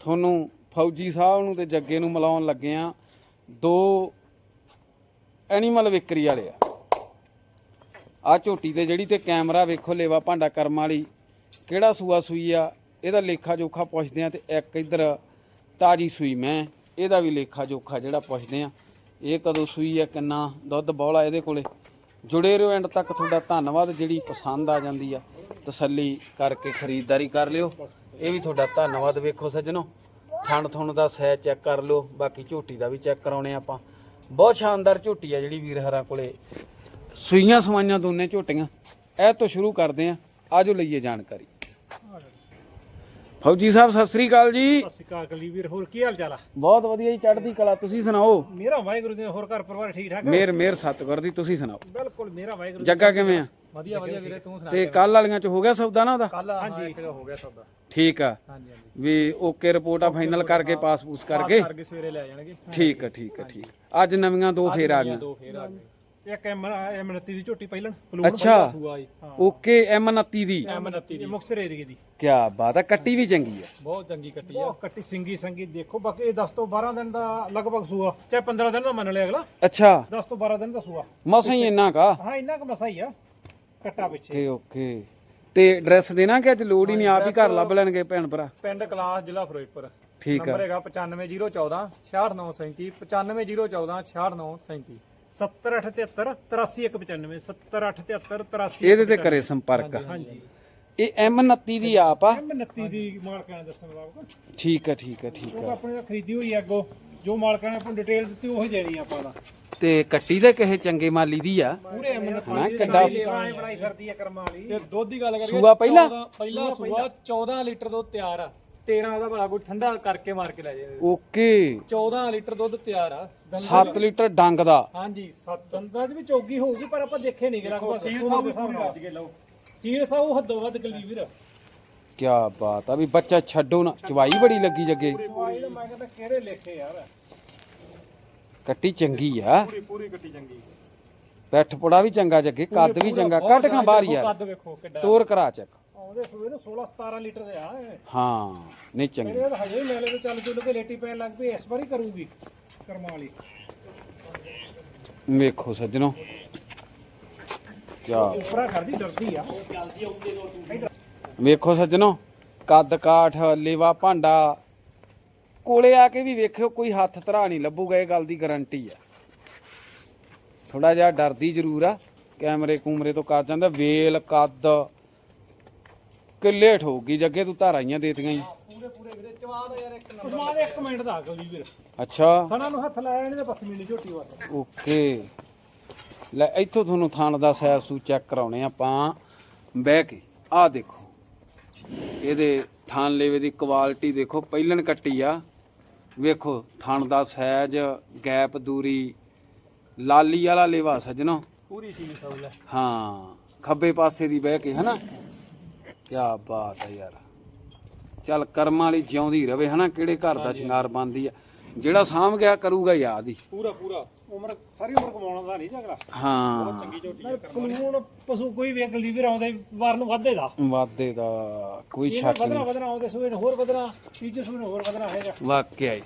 ਤੁਹਾਨੂੰ ਫੌਜੀ ਸਾਹਿਬ ਨੂੰ ਤੇ ਜੱਗੇ ਨੂੰ ਮਿਲਾਉਣ ਲੱਗੇ ਆ ਦੋ ਐਨੀਮਲ ਵਿਕਰੀ ਵਾਲੇ ਆ। ਆ ਝੋਟੀ ਤੇ ਜਿਹੜੀ ਤੇ ਕੈਮਰਾ ਵੇਖੋ, ਲੇਵਾ ਭਾਂਡਾ ਕਰਮ ਵਾਲੀ, ਕਿਹੜਾ ਸੂਆ ਸੂਈ ਆ? ਇਹਦਾ ਲੇਖਾ ਜੋਖਾ ਪੁੱਛਦੇ ਆ ਤੇ ਇੱਕ ਇੱਧਰ ਤਾਜੀ ਸੂਈ ਮੈਂ, ਇਹਦਾ ਵੀ ਲੇਖਾ ਜੋਖਾ ਜਿਹੜਾ ਪੁੱਛਦੇ ਆ ਇਹ ਕਦੋਂ ਸੂਈ ਆ, ਕਿੰਨਾ ਦੁੱਧ ਬੌਲਾ ਇਹਦੇ ਕੋਲੇ? ਜੁੜੇ ਰਹੋ ਐਂਡ ਤੱਕ, ਤੁਹਾਡਾ ਧੰਨਵਾਦ। ਜਿਹੜੀ ਪਸੰਦ ਆ ਜਾਂਦੀ ਆ, ਤਸੱਲੀ ਕਰਕੇ ਖਰੀਦਦਾਰੀ ਕਰ ਲਿਓ। ਇਹ ਵੀ ਤੁਹਾਡਾ ਧੰਨਵਾਦ ਵੇਖੋ ਸੱਜਣੋ। ਥਣ ਥੁਣ ਦਾ ਸਹਿ ਚੈੱਕ ਕਰ ਲਿਓ ਬਾਕੀ ਝੋਟੀ ਦਾ ਵੀ ਚੈੱਕ ਕਰਾਉਣੇ ਆਪਾਂ। ਬਹੁਤ ਸ਼ਾਨਦਾਰ ਝੋਟੀ ਆ ਜਿਹੜੀ ਵੀਰ ਹਰਾਂ ਕੋਲੇ। ਸੂਈਆਂ ਸਵਾਈਆਂ ਦੋਨੇ ਝੋਟੀਆਂ। ਇਹ ਤੋਂ ਸ਼ੁਰੂ ਕਰਦੇ ਆ ਆਜੋ ਲਈਏ ਜਾਣਕਾਰੀ। ਫੌਜੀ ਸਾਹਿਬ ਸਤਿ ਸ੍ਰੀ ਅਕਾਲ ਜੀ। ਸਤਿ ਸ਼੍ਰੀ ਅਕਾਲ ਕਲੀ ਵੀਰ ਹੋਰ ਕੀ ਹਾਲ ਚਾਲ ਆ? ਬਹੁਤ ਵਧੀਆ ਜੀ ਚੜ੍ਹਦੀ ਕਲਾ ਤੁਸੀਂ ਸੁਣਾਓ? ਮੇਰਾ ਵਾਹਿਗੁਰੂ ਜੀ ਹੋਰ ਘਰ ਪਰਿਵਾਰ ਠੀਕ ਠਾਕ ਮੇਰ ਮੇਰ ਸਤਿਗੁਰ ਦੀ ਤੁਸੀਂ ਸੁਣਾਓ? ਬਿਲਕੁਲ ਮੇਰਾ ਵਾਹਿਗੁਰੂ ਜੱਗਾ ਕਿਵੇਂ ਆ? ਵਧੀਆ ਵਧੀਆ ਵੀਰੇ ਤੂੰ ਸੁਣਾ ਤੇ ਕੱਲ ਵਾਲੀਆਂ ਚ ਹੋ ਗਿਆ ਸੌਦਾ ਨਾ ਉਹਦਾ? ਕੱਲ ਹਾਂਜੀ। ਹੋ ਗਿਆ ਸੌਦਾ। ਠੀਕ ਆ। ਹਾਂਜੀ ਹਾਂਜੀ। ਵੀ ਓਕੇ ਰਿਪੋਰਟ ਆ ਫਾਈਨਲ ਕਰਕੇ ਪਾਸ ਪੂਸ ਕਰਕੇ। ਕਰਕੇ ਸਵੇਰੇ ਲੈ ਜਾਣਗੇ। ਠੀਕ ਆ ਠੀਕ ਆ ਠੀਕ ਆ। ਅੱਜ ਨਵੀਆਂ ਦੋ ਫੇਰ ਆ ਗਈਆਂ। ਦੋ ਫੇਰ ਆ ਗਏ ਇੱਕ ਐਮ ਐਮ 29 ਦੀ ਝੋਟੀ ਪਹਿਲਣ ਅੱਛਾ। ਸੂਆ ਜੀ। ਓਕੇ ਐਮ 29 ਦੀ। ਐਮ 29 ਦੀ। ਮੁਕਸਰ ਏਰੀਏ ਦੀ ਕੀ ਬਾਤ ਆ ਕੱਟੀ ਵੀ ਚੰਗੀ ਆ। ਬਹੁਤ ਚੰਗੀ ਕੱਟੀ ਆ। ਬਹੁਤ ਕੱਟੀ ਸਿੰਗੀ ਸੰਗੀ ਦੇਖੋ ਬਾਕੀ ਇਹ 10 ਤੋਂ 12 ਦਿਨ ਦਾ ਲਗਭਗ ਸੂਆ। ਚਾਹੇ 15 ਦਿਨ ਦਾ ਮੰਨ ਲਿਆ ਅਗਲਾ। ਅੱਛਾ। 10 ਤੋਂ 12 ਦਿਨ ਦਾ ਸੂਆ। ਮਸਾਂ ਹੀ ਇੰਨਾ ਕਾ? ਹਾਂ ਇੰਨਾ ਕੁ ਮਸਾ ਹੀ ਆ। ਕੱਟਾ ਪਿੱਛੇ। Okay okay. ਤੇ ਐਡਰੈਸ ਦੇਣਾ ਕਿ ਅੱਜ ਲੋੜ ਹੀ ਨਹੀਂ ਆਪ ਹੀ ਘਰ ਲੱਭ ਲੈਣਗੇ ਭੈਣ ਭਰਾ? ਪਿੰਡ ਕਲਾਸ ਜ਼ਿਲ੍ਹਾ ਫਿਰੋਜ਼ਪੁਰ। ਠੀਕ ਆ। ਨੰਬਰ ਹੈਗਾ 95014 66937 95014 66937 70873 83195 70873 ਇਹਦੇ ਤੇ ਕਰੇ ਸੰਪਰਕ। ਹਾਂਜੀ ਇਹ ਐਮ 29 ਦੀ ਆਪ ਆ। ਐਮ 29 ਦੀ ਮਾਲਕਾਂ ਦੱਸਣ ਦਾ ਠੀਕ ਆ ਠੀਕ ਆ ਠੀਕ ਉਹ ਆ ਆਪਣੇ ਖਰੀਦੀ ਹੋਈ ਆ ਅੱਗੋਂ। ਜੋ ਮਾਲਕਾਂ ਨੇ ਆਪਾਂ ਡਿਟੇਲ ਦਿੱਤੀ ਉਹੀ ਦੇਣੀ ਆਪਾਂ ਦਾ। ਤੇ ਕੱਟੀ ਦੇ ਕਹੇ ਚੰਗੇ ਮਾਲੀ ਦੀ ਆ। ਪੂਰੇ ਐਮ ਹਨਾ ਕਿੱਡਾ ਬਣਾਈ ਫਿਰਦੀ ਆ ਕਰਮਾਂ ਵਾਲੀ। ਤੇ ਦੁੱਧ ਦੀ ਗੱਲ ਕਰੀਏ ਸੂਆ ਪਹਿਲਾ? 14 ਪਹਿਲਾ ਸੂਆ 14 ਲੀਟਰ ਦੁੱਧ ਤਿਆਰ ਆ। 13 ਦਾ ਬੜਾ ਕੋਈ ਠੰਡਾ ਕਰਕੇ ਮਾਰ ਕੇ ਲੈ ਜਾਏ। ਓਕੇ। 14 ਲੀਟਰ ਦੁੱਧ ਤਿਆਰ ਆ। 7 ਲੀਟਰ ਡੰਗ ਦਾ। ਹਾਂਜੀ 7 ਦੰਦਾਂ 'ਚ ਵੀ ਚੌਗੀ ਹੋਊਗੀ ਪਰ ਆਪਾਂ ਦੇਖੇ ਨਹੀਂ ਸੀਲ ਉਮਰ ਦੇ ਸਾਹਿਬ ਹਿਸਾਬ ਨਾਲ। ਕੇ ਲਓ। ਸੀਲ ਸਾ ਉਹ ਹੱਦੋਂ ਵੱਧ ਗਲੀ ਵੀਰ ਕੀ ਬਾਤ ਆ ਵੀ ਬੱਚਾ ਛੱਡੋ ਨਾ। ਚਵਾਈ ਬੜੀ ਲੱਗੀ ਜੱਗੇ। ਤਾਂ ਮੈਂ ਕਹਿੰਦਾ ਕਿਹੜੇ ਲੇਖੇ ਯਾਰ। ਕੱਟੀ ਚੰਗੀ ਆ। ਪੂਰੀ ਪੂਰੀ ਗੱਟੀ ਚੰਗੀ ਪੈਠ ਪੁੜਾ ਵੀ ਚੰਗਾ ਜੱਗੇ ਕੱਦ ਵੀ ਚੰਗਾ। ਕੱਢ ਖਾਂ ਬਾਹਰ ਯਾਰ ਕੱਦ ਵੇਖੋ ਕਿੱਡਾ। ਤੋਰ ਕਰਾ ਚੱਕ। ਆਉਂਦੇ ਸੂਏ ਨੂੰ 16 17 ਲੀਟਰ ਦੇ ਆ ਇਹ। ਹਾਂ ਨਹੀਂ ਚੰਗੀ। ਮੇਰੇ ਤਾਂ ਹਜੇ ਹੀ ਮੇਲੇ ਤੇ ਚੱਲ ਚੁੱਲ ਕੇ ਲੇਟੀ ਪੈਣ ਲੱਗ ਪਈ ਇਸ ਵਾਰੀ ਕਰੂਗੀ ਕਰਮਾਂ ਵਾਲੀ। ਵੇਖੋ ਸੱਜਣੋ। ਕੀ ਉਪਰਾ ਕਰਦੀ ਡਰਦੀ ਆ। ਵੇਖੋ ਸੱਜਣੋ ਕੱਦ ਕਾਠ ਲੇਵਾ ਭਾਂਡਾ ਕੋਲੇ ਆ ਕੇ ਵੀ ਵੇਖਿਓ ਕੋਈ ਹੱਥ ਧਰਾ ਨਹੀਂ ਲੱਭੂਗਾ ਇਹ ਗੱਲ ਦੀ ਗਾਰੰਟੀ ਆ। ਥੋੜਾ ਜਿਹਾ ਡਰਦੀ ਜ਼ਰੂਰ ਆ ਕੈਮਰੇ ਕੂਮਰੇ ਤੋਂ ਕਰ ਜਾਂਦਾ ਵੇਲ ਕੱਦ ਕਿੱਲੇ ਠੋਗੀ ਜੱਗੇ ਤੂੰ ਧਾਰਾਈਆਂ ਦੇਤੀਆਂ ਹੀ ਪੂਰੇ ਪੂਰੇ ਵੀਰੇ ਚਵਾ ਦਾ ਯਾਰ ਇੱਕ ਨੰਬਰ ਉਸਮਾਨ ਦੇ 1 ਮਿੰਟ ਦਾ ਅਗਲੀ ਵੀਰ। ਅੱਛਾ। ਥਣਾ ਨੂੰ ਹੱਥ ਲਾਇਆ ਨਹੀਂ ਤੇ ਬਸ ਮਿਲੀ ਝੋਟੀ ਵਾਸਤੇ। ਓਕੇ। ਲੈ ਇੱਥੋਂ ਤੁਹਾਨੂੰ ਥਾਣ ਦਾ ਸੈਰ ਸੂ ਚੈੱਕ ਕਰਾਉਣੇ ਆਪਾਂ। ਬਹਿ ਕੇ ਆਹ ਦੇਖੋ। ਇਹਦੇ ਥਾਣ ਲੇਵੇ ਦੀ ਕੁਆਲਿਟੀ ਦੇਖੋ ਪਹਿਲਣ ਕੱਟੀ ਆ। ਵੇਖੋ ਥਣ ਦਾ ਸਾਈਜ਼ ਗੈਪ ਦੂਰੀ ਲਾਲੀ ਵਾਲਾ ਲੇਵਾ ਸੱਜਣੋ। ਪੂਰੀ ਸੀਲ ਸੌਲ ਹੈ ਹਾਂ ਖੱਬੇ ਪਾਸੇ ਦੀ ਬਹਿ ਕੇ ਹਨਾ? ਕੀ ਬਾਤ ਹੈ ਯਾਰ। ਚੱਲ ਕਰਮਾਂ ਵਾਲੀ ਜਿਉਂਦੀ ਰਵੇ ਹਨਾ? ਕਿਹੜੇ ਘਰ ਦਾ ਸ਼ਿੰਗਾਰ ਬਣਦੀ ਆ। ਜਿਹੜਾ ਸਾਂਭ ਗਿਆ ਕਰੂਗਾ ਯਾਦ ਹੀ। ਪੂਰਾ ਪੂਰਾ। ਉਮਰ ਸਾਰੀ ਉਮਰ ਕਮਾਉਣ ਦਾ ਨਹੀਂ ਝਗੜਾ। ਹਾਂ। ਕਾਨੂੰਨ ਪਸ਼ੂ ਕੋਈ ਵੀ ਅਗਲੀ ਵੀਰ ਆਉਂਦੇ ਵਾਰ ਨੂੰ ਵਾਧੇ ਦਾ। ਵਾਦੇ ਦਾ ਕੋਈ ਇਹਨੇ ਸ਼ੱਕ ਵਧਣਾ ਨਹੀਂ। ਵਧਣਾ ਆਉਂਦੇ ਸੂਏ ਨੂੰ ਹੋਰ ਵਧਣਾ ਤੀਜੇ ਸੂਏ ਨੂੰ ਹੋਰ ਵਧਣਾ ਹੈਗਾ ਵਾਕਿਆ ਹੀ।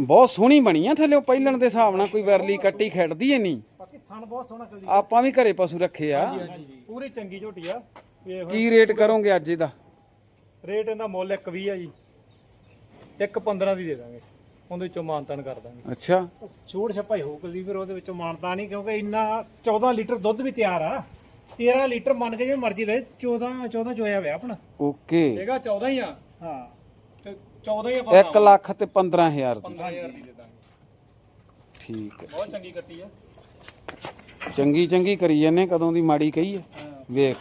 ਬਹੁਤ ਸੋਹਣੀ ਬਣੀ ਆ ਥੱਲੇ ਪਹਿਲਣ ਦੇ ਹਿਸਾਬ ਨਾਲ ਕੋਈ ਵਰਲੀ ਕੱਟੀ ਖੇਡਦੀ ਐ ਨਹੀਂ। ਬਾਕੀ ਥਣ ਬਹੁਤ ਸੋਹਣਾ ਕਲੀ ਆਪਾਂ ਵੀ ਘਰੇ ਪਸ਼ੂ ਰੱਖੇ ਆ। ਪੂਰੀ ਚੰਗੀ ਝੋਟੀ ਆ। ਕੀ ਰੇਟ ਕਰੋਗੇ ਅੱਜ ਇਹਦਾ? ਰੇਟ ਇਹਦਾ ਮੁੱਲ 120 ਆ ਜੀ। 115 ਦੀ ਦੇ ਦਾਂਗੇ। ਉਹਦੇ ਵਿੱਚੋਂ ਮਾਨਤਾਨ ਕਰ ਦਾਂਗੇ। ਅੱਛਾ। ਛੋੜ ਛਪਾਈ ਹੋ ਕਲੀ ਵੀਰ ਉਹਦੇ ਵਿੱਚੋਂ ਮਾਨਤਾ ਨਹੀਂ ਕਿਉਂਕਿ ਇੰਨਾ 14 ਲੀਟਰ ਦੁੱਧ ਵੀ ਤਿਆਰ ਆ। 13 ਲੀਟਰ ਮੰਨ ਕੇ ਜਿਵੇਂ ਮਰਜ਼ੀ ਰਹੇ 14 14 ਚੋਇਆ ਹੋਇਆ ਆਪਣਾ। ਓਕੇ। ਹੈਗਾ 14 ਹੀ ਆ। ਹਾਂ। 14 ਹੀ ਆਪਾਂ 1 ਲੱਖ ਤੇ 15000 ਦੀ। 15000 ਦੀ ਦੇ ਦਾਂਗੇ। ਠੀਕ ਹੈ। ਬਹੁਤ ਚੰਗੀ ਕੱਟੀ ਆ। ਚੰਗੀ ਚੰਗੀ ਕਰੀ ਜਾਂਦੇ ਕਦੋਂ ਦੀ ਮਾੜੀ ਕਹੀ ਆ। ਵੇਖ।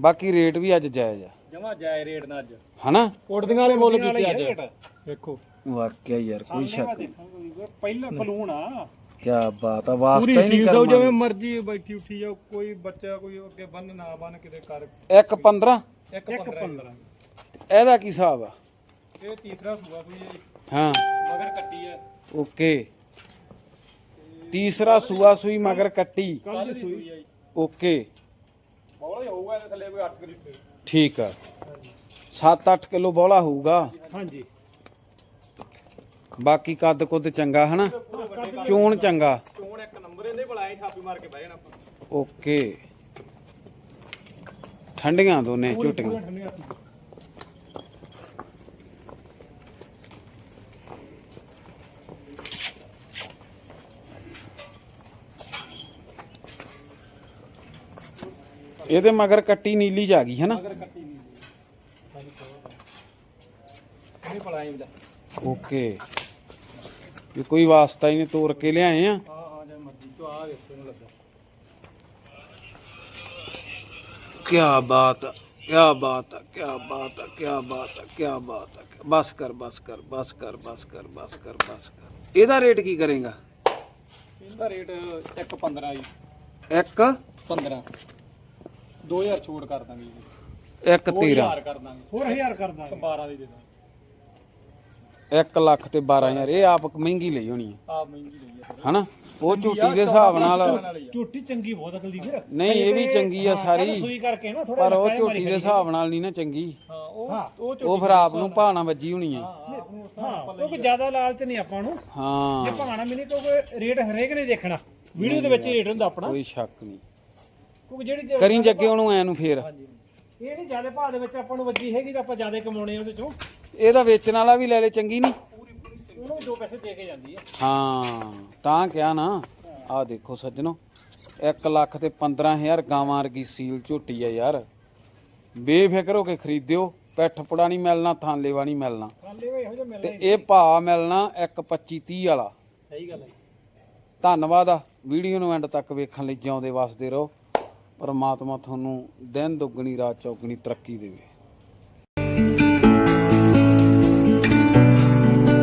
ਬਾਕੀ ਰੇਟ ਵੀ ਅੱਜ ਜਾਇਜ਼ ਆ। ਜਮਾ ਜਾਇ ਰੇਟ ਨਾਲ ਅੱਜ। ਹਨਾ? ਉੜਦੀਆਂ ਵਾਲੇ ਮੁੱਲ ਕੀਤੇ ਹੀ ਅੱਜ। ਵੇਖੋ। ਵਾਕਿਆ ਯਾਰ ਕੋਈ ਸ਼ੱਕ ਪਹਿਲਾ ਬਲੂਨ ਆ। ਕੀ ਬਾਤ ਆ ਵਾਸਤਾ ਹੀ ਨਹੀਂ ਸੀਲ ਸੋ ਜਿਵੇਂ ਮਰਜ਼ੀ ਬੈਠੀ ਉੱਠੀ ਜਾ ਕੋਈ ਬੱਚਾ ਕੋਈ ਅੱਗੇ ਬੰਨ ਨਾ ਬੰਨ ਕਿਤੇ ਕਰ। ਇੱਕ 15 ਇੱਕ ਇੱਕ 15 15 ਇਹਦਾ ਕੀ ਹਿਸਾਬ ਆ? ਇਹ ਤੀਸਰਾ ਸੂਆ ਕੋਈ ਹੈ ਜੀ। ਹਾਂ। ਮਗਰ ਕੱਟੀ ਹੈ। ਓਕੇ। ਤੀਸਰਾ ਸੂਆ ਸੂਈ ਮਗਰ ਕੱਟੀ। ਕੱਲ ਦੀ ਸੂਈ ਹੈ ਜੀ। ਓਕੇ। ਬੋਲਾ ਹੀ ਹੋਊਗਾ ਇਹਦੇ ਥੱਲੇ ਕੋਈ 8 ਲੀਟਰ ਠੀਕ ਆ। 7-8 ਕਿਲੋ ਬੋਲਾ ਹੋਊਗਾ। ਹਾਂਜੀ। ਬਾਕੀ ਕੱਦ ਕੁੱਦ ਚੰਗਾ ਹਨਾ? ਚੋਣ ਚੰਗਾ। ਚੋਣ ਇੱਕ ਨੰਬਰ ਇਹਨੇ ਬੁਲਾਇਆ ਥਾਪੀ ਮਾਰ ਕੇ ਬਹਿ ਜਾਣਾ ਆਪਾਂ। ਓਕੇ। ਠੰਡੀਆਂ ਦੋਨੇ ਝੁੱਟੀਆਂ। ਇਹਦੇ ਮਗਰ ਕੱਟੀ ਨੀਲੀ ਚ ਆ ਗਈ ਮਗਰ ਕੱਟੀ ਨਹੀਂ ਬੁਲਾਇਆ ਇਹਦਾ ਓਕੇ। ਇਹ ਕੋਈ ਵਾਸਤਾ ਹੀ ਨਹੀਂ ਤੋੜ ਕੇ ਲਿਆਏ ਆ। ਹਾਂ ਹਾਂ ਜੇ ਮਰਜ਼ੀ। ਤੋਂ ਆ ਵੇਖੋ ਇਹਨੂੰ ਲੱਗਾ ਕੀ ਬਾਤ ਆ ਕੀ ਬਾਤ ਆ ਕੀ ਬਾਤ ਆ ਕੀ ਬਾਤ ਆ ਕੀ ਬਾਤ ਆ। ਬਸ ਕਰ ਬਸ ਕਰ ਬਸ ਕਰ ਬਸ ਕਰ ਬਸ ਕਰ ਬਸ ਕਰ। ਇਹਦਾ ਰੇਟ ਕੀ ਕਰੇਗਾ? ਇਹਦਾ ਰੇਟ 1.15 ਜੀ। ਇੱਕ? 15 2000 ਛੋੜ ਕਰ ਦਾਂਗੇ ਜੀ। ਇੱਕ 13 2000 ਕਰ ਦਾਂਗੇ। ਹੋਰ 1000 ਕਰ ਦਾਂਗੇ। 12 ਦੀ ਦੇ ਦਾਂਗੇ। 1 ਲੱਖ ਤੇ 12000 ਇਹ ਆਪ ਮਹਿੰਗੀ ਲਈ ਹੋਣੀ ਹੈ। ਆ ਮਹਿੰਗੀ ਲਈ ਹੈ। ਹਨਾ? ਉਹ ਝੂਟੀ ਦੇ ਹਿਸਾਬ ਨਾਲ ਝੂਟੀ ਚੰਗੀ ਬਹੁਤ ਅਕਲ ਦੀ ਵੀਰ। ਨਹੀਂ ਇਹ ਵੀ ਚੰਗੀ ਆ ਸਾਰੀ। ਸੂਈ ਕਰਕੇ ਨਾ ਥੋੜਾ ਪਰ ਉਹ ਝੂਟੀ ਦੇ ਹਿਸਾਬ ਨਾਲ ਨਹੀਂ ਨਾ ਚੰਗੀ। ਹਾਂ ਉਹ ਫਿਰ ਆਪ ਨੂੰ ਭਾਣਾ ਵੱਜੀ ਹੋਣੀ ਹੈ। ਹਾਂ ਕਿਉਂਕਿ ਜ਼ਿਆਦਾ ਲਾਲਚ ਨਹੀਂ ਆਪਾਂ ਨੂੰ। ਜੇ ਹਾਂ ਭਾਣਾ ਵੀ ਨਹੀਂ ਕਿਉਂਕਿ ਰੇਟ ਹਰੇਕ ਨੇ ਦੇਖਣਾ। ਵੀਡੀਓ ਦੇ ਵਿੱਚ ਹੀ ਰੇਟ ਹੁੰਦਾ ਆਪਣਾ। ਕੋਈ ਸ਼ੱਕ ਨਹੀਂ। ਕਿਉਂਕਿ ਜਿਹੜੀ ਜੇ- ਕਰੀ ਜੱਗੇ ਉਹਨੂੰ ਐ ਨੂੰ ਫੇਰ। ਇਹ ਨਹੀਂ ਜ਼ਿਆਦਾ ਭਾਅ ਦੇ ਵਿੱਚ ਆਪਾਂ ਨੂੰ ਵੱਜੀ ਹੈਗੀ ਤਾਂ ਆਪਾਂ ਜ਼ਿਆਦਾ ਕਮਾਉਣੇ ਆ ਉਹਦੇ ਚੋਂ। ਇਹਦਾ ਵੇਚਣ ਵਾਲਾ ਵੀ ਲੈ ਲੈ ਚੰਗੀ ਨਹੀਂ? ਉਹਨੂੰ ਵੀ ਦੋ ਪੈਸੇ ਦੇ ਕੇ ਜਾਂਦੀ ਹੈ ਹਾਂ ਤਾਂ ਕਿਹਾ ਨਾ। ਆਹ ਦੇਖੋ ਸੱਜਣੋ 1 ਲੱਖ ਤੇ 15000 ਗਾਵਾਂ ਵਰਗੀ ਸੀਲ ਝੋਟੀ ਆ ਯਾਰ। ਬੇਫਿਕਰ ਹੋ ਕੇ ਖਰੀਦਿਓ ਪੈਠ ਪੜਾ ਨਹੀਂ ਮਿਲਣਾ ਥਾਂਲੇਵਾ ਨਹੀਂ ਮਿਲਣਾ। ਖਾਲੇ ਵੇ ਇਹੋ ਜਿਹਾ ਮਿਲਦਾ ਤੇ ਇਹ ਭਾਅ ਮਿਲਣਾ 1 25 30 ਵਾਲਾ। ਸਹੀ ਗੱਲ ਹੈ। ਧੰਨਵਾਦ ਆ। ਵੀਡੀਓ ਨੂੰ ਐਂਡ ਤੱਕ ਵੇਖਣ ਲਈ ਜਿਉਂਦੇ ਵਸਦੇ ਰਹੋ। ਪਰਮਾਤਮਾ ਤੁਹਾਨੂੰ ਦਿਨ ਦੁੱਗਣੀ ਰਾਤ ਚੌਗਣੀ ਤਰੱਕੀ ਦੇਵੇ।